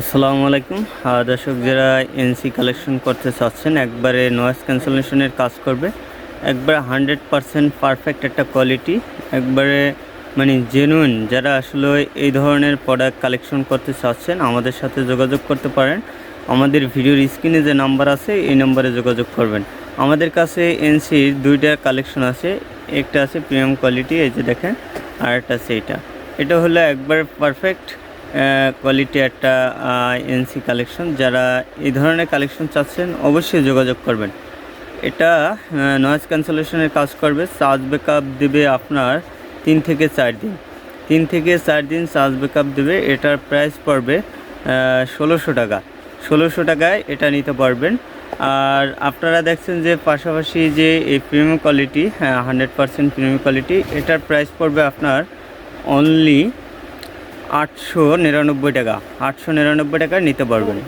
আসসালামু আলাইকুম। দর্শক যারা এনসি কালেকশন করতে চাচ্ছেন, একবারে নয়েস ক্যান্সেলেশনের কাজ করবে। একবারে হান্ড্রেড পারসেন্ট পারফেক্ট একটা কোয়ালিটি একবারে মানে জেনুইন যারা আসলে এই ধরনের প্রোডাক্ট কালেকশন করতে চাচ্ছেন, আমাদের সাথে যোগাযোগ করতে পারেন। আমাদের ভিডিওর স্ক্রিনে যে নাম্বার আছে, এই নাম্বারে যোগাযোগ করবেন। আমাদের কাছে এনসির দুইটা কালেকশন আছে। একটা আছে প্রিমিয়াম কোয়ালিটি এই যে দেখেন, আর একটা আছে এটা। এটা হলো একবার পারফেক্ট কোয়ালিটি একটা এনসি কালেকশন যারা এই ধরনের কালেকশন চাচ্ছেন, অবশ্যই যোগাযোগ করবেন। এটা নয়েজ ক্যান্সেলেশনের কাজ করবে। চার্জ ব্যাকআপ দেবে আপনার তিন থেকে চার দিন। তিন থেকে চার দিন চার্জ ব্যাকআপ দেবে। এটার প্রাইস পড়বে ষোলোশো টাকা। ষোলোশো টাকায় এটা নিতে পারবেন। আর আপনারা দেখছেন যে পাশাপাশি যে এই প্রিমিয়াম কোয়ালিটি হ্যাঁ হান্ড্রেড পারসেন্ট প্রিমিয়াম কোয়ালিটি এটার প্রাইস পড়বে আপনার অনলি আটশো নিরানব্বই টাকা। আটশো নিরানব্বই টাকা নিতে পারবেন।